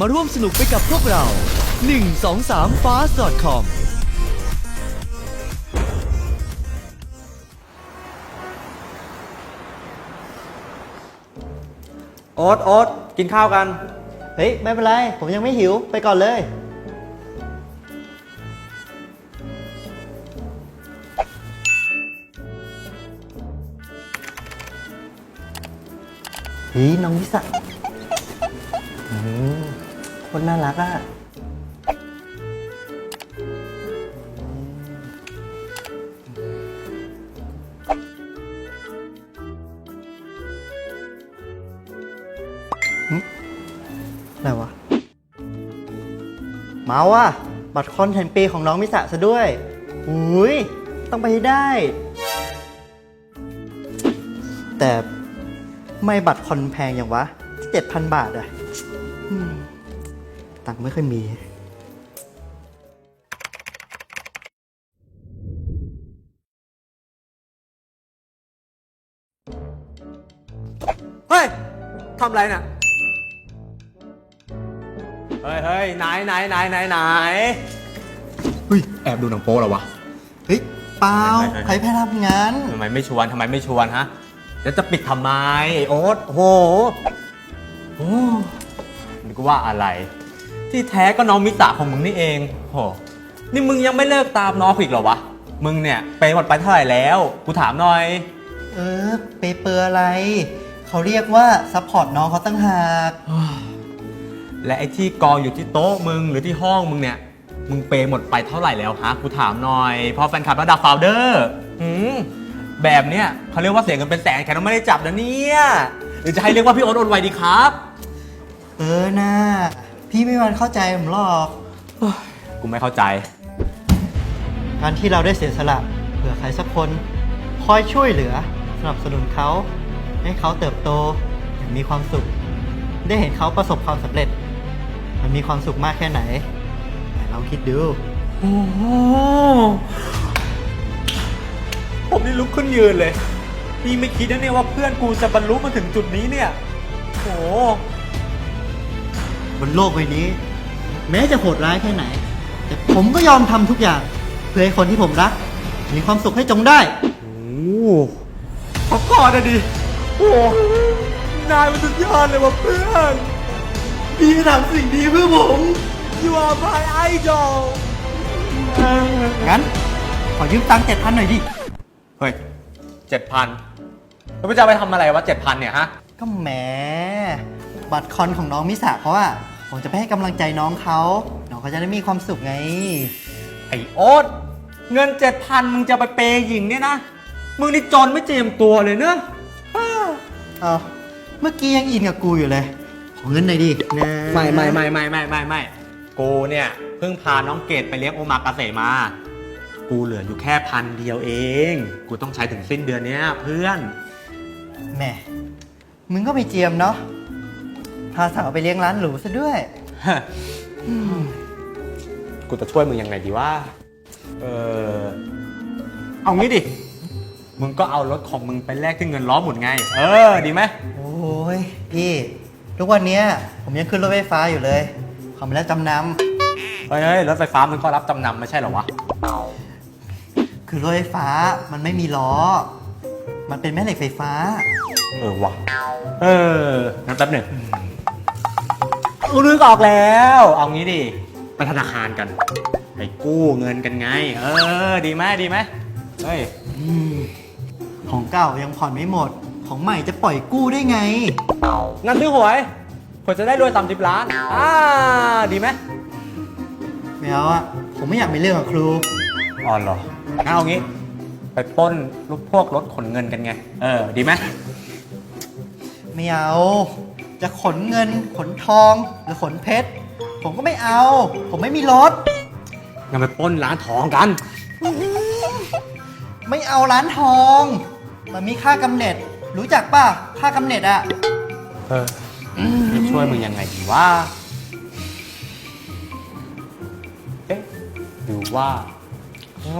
มาร่วมสนุกไปกับพวกเรา 1 2 3 fast.com โอ๊ตโอ๊ตกินข้าวกัน เฮ้ย ไม่เป็นไร ผมยังไม่หิวไปก่อนเลย เฮ้ย น้องวิสาอืม คนน่ารักอะอะไรวะ มาว่ะ บัตรคอนแทนปีของน้องมิสะซะด้วยอุ้ยต้องไปให้ได้ แต่ไม่บัตรคอนแพงอย่างวะเจ็ดพันบาทอะ ตังค์ไม่ค่อยมี เฮ้ยทำอะไรน่ะ เฮ้ยเฮ้ยไหนไหนไหนไหนไหนเฮ้ย แอบดูหนังโป๊เหรอวะ เฮ้ย เปล่าไม่ไม่ไม่ใครแพ้ทำงาน ทำไมไม่ชวนทำไมไม่ชวนฮะ แล้วจะปิดทำไมไอ้โอ๊ตโหโอ้นึกว่าอะไร ที่แท้ก็น้องมิสาของมึงนี่เองโหนี่มึงยังไม่เลิกตามน้องกูอีกเหรอวะ มึงเนี่ยไปหมดไปเท่าไหร่แล้ว กูถามหน่อย เออเปเปอร์อะไร เขาเรียกว่าซัพพอร์ตน้องเขาตั้งหาก และไอ้ที่กองอยู่ที่โต๊ะมึงหรือที่ห้องมึงเนี่ย มึงเปย์หมดไปเท่าไหร่แล้วฮะ กูถามหน่อย เพราะแฟนคลับระดับโฟลเดอร์หืมแบบเนี้ยเขาเรียกว่าเสียเงินเป็นแสนแค่ต้องไม่ได้จับนะเนี่ย หรือจะให้เรียกว่าพี่โอ๊ตโอนไวดีครับ เออน่า พี่ไม่มีวันเข้าใจผมหรอกกูไม่เข้าใจ การที่เราได้เสียสละเผื่อใครสักคน คอยช่วยเหลือสนับสนุนเขา ให้เขาเติบโตอย่างมีความสุข ได้เห็นเขาประสบความสำเร็จ มันมีความสุขมากแค่ไหนไหนลองคิดดู โอ้โหผมนี่ลุกขึ้นยืนเลย นี่ไม่คิดนะเนี่ยว่าเพื่อนกูจะบรรลุมาถึงจุดนี้เนี่ยโอ้โห บนโลกใบนี้ แม้จะโหดร้ายแค่ไหน แต่ผมก็ยอมทำทุกอย่าง เพื่อให้คนที่ผมรัก มีความสุขให้จงได้ โอ้ขอก่อนนะดิ โอ้นายมันสุดยอดเลยว่ะเพื่อนพี่ทำสิ่งดีเพื่อผม You are my idol งั้น ขอยืมตังค์เจ็ดพันหน่อยดิ เฮ้ยเจ็ดพันแล้วจะเอาไปทำอะไรวะเจ็ดพันเนี่ยฮะ ก็แหม บัตรคอนของน้องมิสาเขาอะผมจะไปให้กำลังใจน้องเขา น้องเขาจะได้มีความสุขไง ไอ้โอ๊ตเงินเจ็ดพันมึงจะไปเปย์หญิงเนี่ยนะ มึงนี่จนไม่เจียมตัวเลยเนอะเอาเมื่อกี้ยังอินกับกูอยู่เลย ขอเงินหน่อยดินะไม่ไม่ไม่ไม่ไม่ไม่ไม่กูเนี่ยเพิ่งพาน้องเกดไปเลี้ยงโอมากาเสะมา กูเหลืออยู่แค่พันเดียวเอง กูต้องใช้ถึงสิ้นเดือนเนี้ยเพื่อน แหมมึงก็ไปเจียมเนาะ พาสาวไปเลี้ยงร้านหรูซะด้วย กูจะช่วยมึงยังไงดีว่า เออเอางี้ดิ มึงก็เอารถของมึงไปแลกที่เงินล้อหมุนไง เออ ดีไหม โอ้ยพี่ ทุกวันเนี้ยผมยังขึ้นรถไฟฟ้าอยู่เลยขอมาแล้วจำนเฮ้ยเฮ้ยรถไฟฟ้ามันก็รับจำนำไม่ใช่เหรอวะำคือรถไฟฟ้ามันไม่มีล้อ มันเป็นแม่เหล็กไฟฟ้า เออวะเอองั้นแป๊บหนึ่ง กูนึกออกแล้ว เอางี้ดิไปธนาคารกันไปกู้เงินกันไง เออ ดีไหมดีไหมเฮ้ยอืมของเก่ายังผ่อนไม่หมด ของใหม่จะปล่อยกู้ได้ไง งั้นซื้อหวยเผื่อจะได้รวยสามสิบล้าน อ่า ดีไหมไม่เอาอะผมไม่อยากมีเรื่องกับครูอ๋อเหรองั้นเอางี้ ไปปล้นลูกพวกรถขนเงินกันไง เออ ดีไหมไม่เอา จะขนเงิน ขนทองหรือขนเพชร ผมก็ไม่เอา ผมไม่มีรถ งั้นไปปล้นร้านทองกัน ไม่เอาร้านทอง มันมีค่ากำเนิด รู้จักป่ะ ค่ากำเนิดอะเออจะช่วยมึงยังไงดีว่า เอ๊ะหรือว่าอ๋อ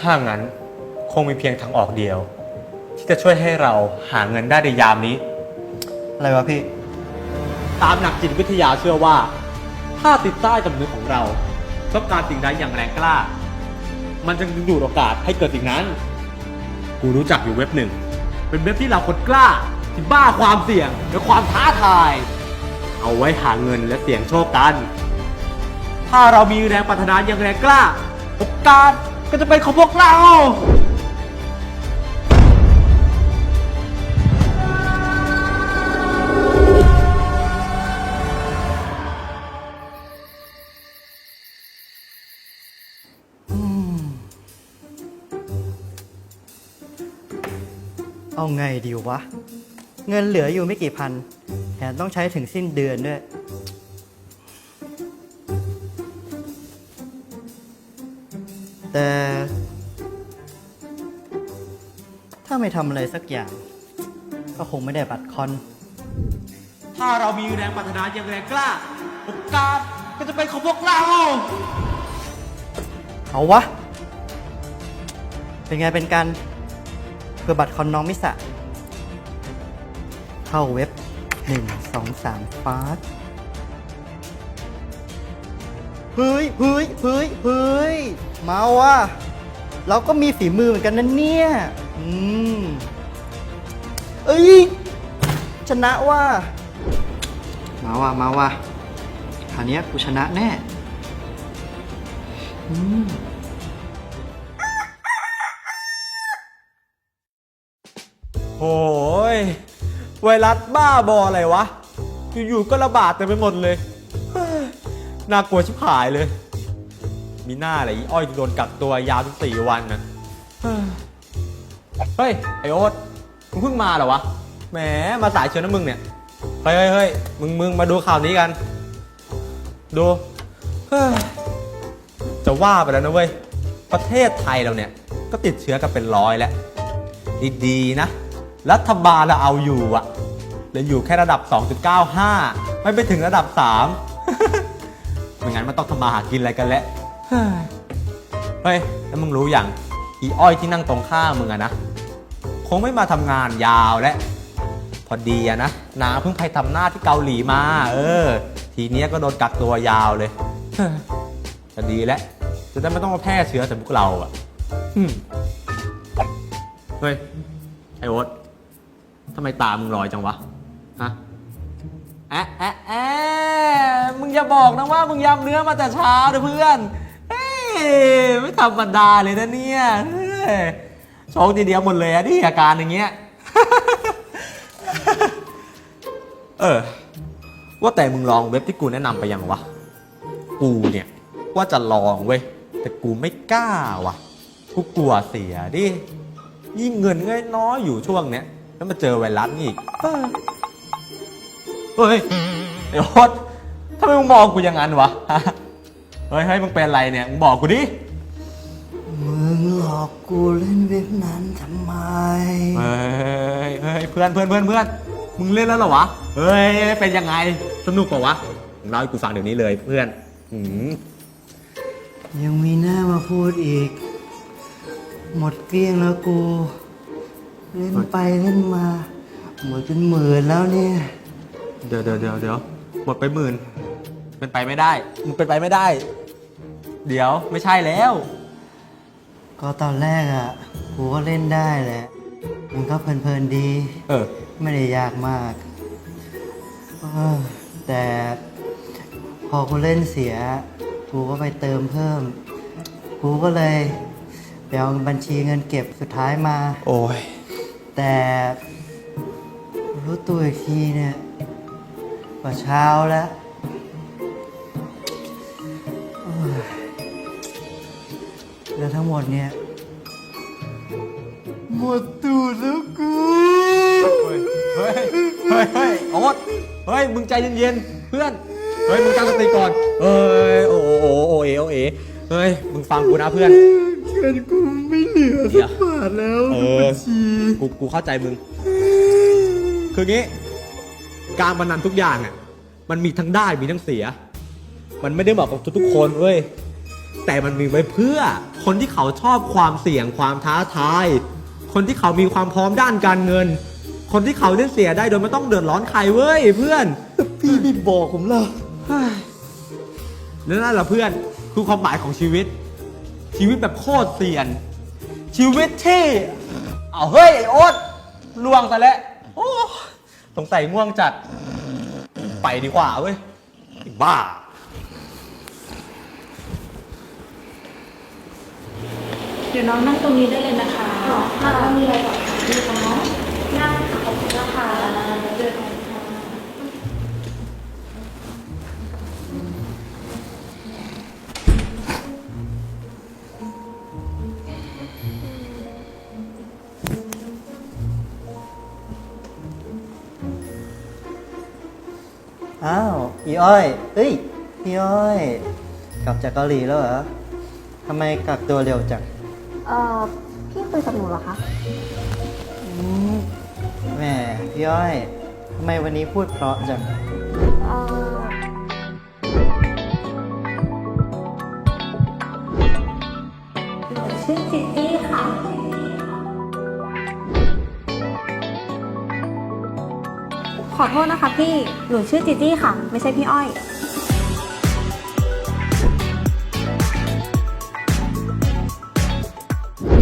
ถ้างั้นคงมีเพียงทางออกเดียว ที่จะช่วยให้เราหาเงินได้ในยามนี้ อะไรวะพี่ ตามหลักจิตวิทยาเชื่อว่า ถ้าติดใต้กับมือของเราต้องการสิ่งใดอย่างแรงกล้า มันจะดึงดูดโอกาสให้เกิดสิ่งนั้น กูรู้จักอยู่เว็บหนึ่ง เป็นเว็บที่เราคนกล้า ที่บ้าความเสี่ยงและความท้าทาย เอาไว้หาเงินและเสี่ยงโชคกัน ถ้าเรามีแรงปรารถนาอย่างแรงกล้า โอกาสก็จะเป็นของพวกเรา เอาไงดีวะ เงินเหลืออยู่ไม่กี่พัน แถมต้องใช้ถึงสิ้นเดือนด้วย แต่ ถ้าไม่ทำอะไรสักอย่าง ก็คงไม่ได้บัตรคอน ถ้าเรามีแรงปรารถนาอย่างแรงกล้าโอกาสก็จะเป็นของพวกเรา เอาวะ เป็นไงเป็นกัน พื่อบัตรคอนน้องมิสะ เข้าเว็บ 1 2 3ฟาสเฮ้ยเฮ้ยเฮ้ยเฮ้ยมาว่ะเราก็มีฝีมือเหมือนกันนะเนี่ย อืม เอ้ย ชนะว่ะมาว่ะมาว่ะคราวนี้กูชนะแน่ อืม โอ้ยไวรัสบ้าบออะไรวะ อยู่ๆก็ระบาดเต็มไปหมดเลยเฮ้ยน่ากลัวชิบหายเลย มีหน้าอะไรอีอ้อยโดนกักตัวยาวถึงสี่วันนะเฮ้ยไอโอ๊ตมึงเพิ่งมาเหรอวะ แหม มาสายเชียวนะมึงเนี่ย เฮ้ยเฮ้ยเฮ้ยมึงมึงมาดูข่าวนี้กัน ดูเฮ้ยจะว่าไปแล้วนะเว้ย ประเทศไทยเราเนี่ย ก็ติดเชื้อกันเป็นร้อยแล้ว ดีๆนะ รัฐบาลเราเอาอยู่อะเหลืออยู่แค่ระดับ 2.95 ไม่ไปถึงระดับ 3 ไม่งั้นมันต้องทำมาหากินอะไรกันแล้วเฮ้ย แล้วมึงรู้อย่างอีอ้อยที่นั่งตรงข้ามมึงอะนะ คงไม่มาทำงานยาวแล้วพอดีอะนะนาเพิ่งไปทำหน้าที่เกาหลีมา เออ ทีเนี้ยก็โดนกักตัวยาวเลยจะดีแล้วจะได้ไม่ต้องมาแพร่เชื้อใส่พวกเราอะเฮ้ย ไอโอ๊ต ทำไมตามึงลอยจังวะ ฮะ แอะแอะแอะมึงอย่าบอกนะว่ามึงยำเนื้อมาแต่เช้าเด้อเพื่อน เฮ้ย ไม่ธรรมดาเลยนะเนี่ยเฮ้ยโชคทีเดียวหมดเลยอะดิอาการอย่างเงี้ย เออ ว่าแต่มึงลองเว็บที่กูแนะนำไปยังวะ กูเนี่ย ว่าจะลองเว้ย แต่กูไม่กล้าวะกูกลัวเสียดิ ยิ่งเงินก็น้อยอยู่ช่วงเนี้ย แล้วมาเจอไวรัสนี่อีกเออเฮ้ยไอ้โอ๊ตทำไมมึงมองกูอย่างนั้นวะเฮ้ยเฮ้ยมึงเป็นอะไรเนี่ยมึงบอกกูดิมึงหลอกกูเล่นเว็บนั้นทำไม เฮ้ยเฮ้ยเพื่อนเพื่อนเพื่อนเพื่อนมึงเล่นแล้วเหรอวะเฮ้ยเป็นยังไงสนุกเปล่าวะมึงเล่าให้กูฟังเดี๋ยวนี้เลยเพื่อนอืมยังมีหน้ามาพูดอีก หมดเกลี้ยงแล้วกู เล่นไปเล่นมา หมดจนหมื่นแล้วเนี่ย เดี๋ยวเดี๋ยวเดี๋ยวเดี๋ยวหมดไปหมื่นเป็นไปไม่ได้มึงเป็นไปไม่ได้ เดี๋ยวไม่ใช่แล้ว ก็ตอนแรกอะกูก็เล่นได้แหละ มันก็เพลินๆดี เออ ไม่ได้ยากมากเออแต่พอกูเล่นเสีย กูก็ไปเติมเพิ่ม กูก็เลยไปเอาบัญชีเงินเก็บสุดท้ายมา โอ้ย แต่รู้ตัวอีกทีเนี่ยก็เช้าแล้วโอ้ยแล้วทั้งหมดเนี่ย หมดตูดแล้วกูเฮ้ย เฮ้ย เฮ้ย เฮ้ยโอ๊ตเฮ้ย มึงใจเย็นๆ เพื่อน เฮ้ย มึงตั้งสติก่อน เฮ้ย โอ้โอ้โอ้โอเอโอเอเฮ้ย มึงฟังกูนะเพื่อน เงินกูไม่เหลือสักบา ทแล้วเออ บัญชีกูกูเข้าใจมึง คืองี้ การพนันทุกอย่างอะ มันมีทั้งได้มีทั้งเสีย มันไม่ได้เหมาะกับทุกๆคนเว้ย แต่มันมีไว้เพื่อคนที่เขาชอบความเสี่ยงความท้าทาย คนที่เขามีความพร้อมด้านการเงิน คนที่เขาเนี่ยเสียได้โดยไม่ต้องเดือดร้อนใครเว้ยเพื่อน พี่ไม่บอกผมล่ะเฮ้ยแล้วนั่นแหละเพื่อนคือความหมายของชีวิต ชีวิตแบบโคตรเสี่ยน ชีวิตที่ เอาเฮ้ยไอ้โอ๊ตล่วงซะแล้วโอ้สงสัยง่วงจัด ไปดีกว่าเว้ยไอ้บ้า เดี๋ยวน้องนั่งตรงนี้ได้เลยนะคะ ค่ะต้องมีอะไรต่อคะพี่น้องนั่งขอบคุณนะคะ อ้าวอีอ้อยเอ้ยพี่อ้อย กลับจากเกาหลีแล้วเหรอทำไมกลับตัวเร็วจังเอ่อพี่คุยกับหนูเหรอคะแหมพี่อ้อยทำไมวันนี้พูดเพราะจัง เอ่อ ขอโทษนะคะพี่ หนูชื่อจิจี้ค่ะ ไม่ใช่พี่อ้อย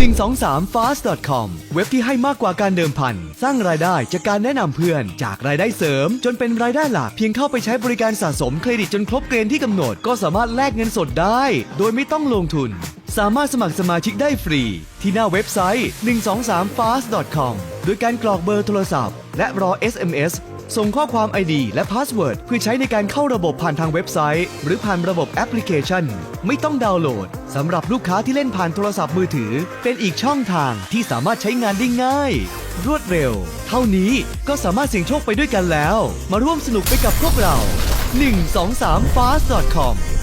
123 fast.com เว็บที่ให้มากกว่าการเดิมพัน สร้างรายได้จากการแนะนำเพื่อน จากรายได้เสริม จนเป็นรายได้หลัก เพียงเข้าไปใช้บริการสะสมเครดิตจนครบเกณฑ์ที่กำหนด ก็สามารถแลกเงินสดได้ โดยไม่ต้องลงทุน สามารถสมัครสมาชิกได้ฟรี ที่หน้าเว็บไซต์ 123fast.com โดยการกรอกเบอร์โทรศัพท์ และรอ SMS ส่งข้อความ ID และพาสเวิร์ดเพื่อใช้ในการเข้าระบบผ่านทางเว็บไซต์ หรือผ่านระบบแอปพลิเคชัน ไม่ต้องดาวน์โหลดสำหรับลูกค้าที่เล่นผ่านโทรศัพท์มือถือ เป็นอีกช่องทางที่สามารถใช้งานได้ง่าย รวดเร็ว เท่านี้ก็สามารถเสี่ยงโชคไปด้วยกันแล้ว มาร่วมสนุกไปกับพวกเรา 123 fast.com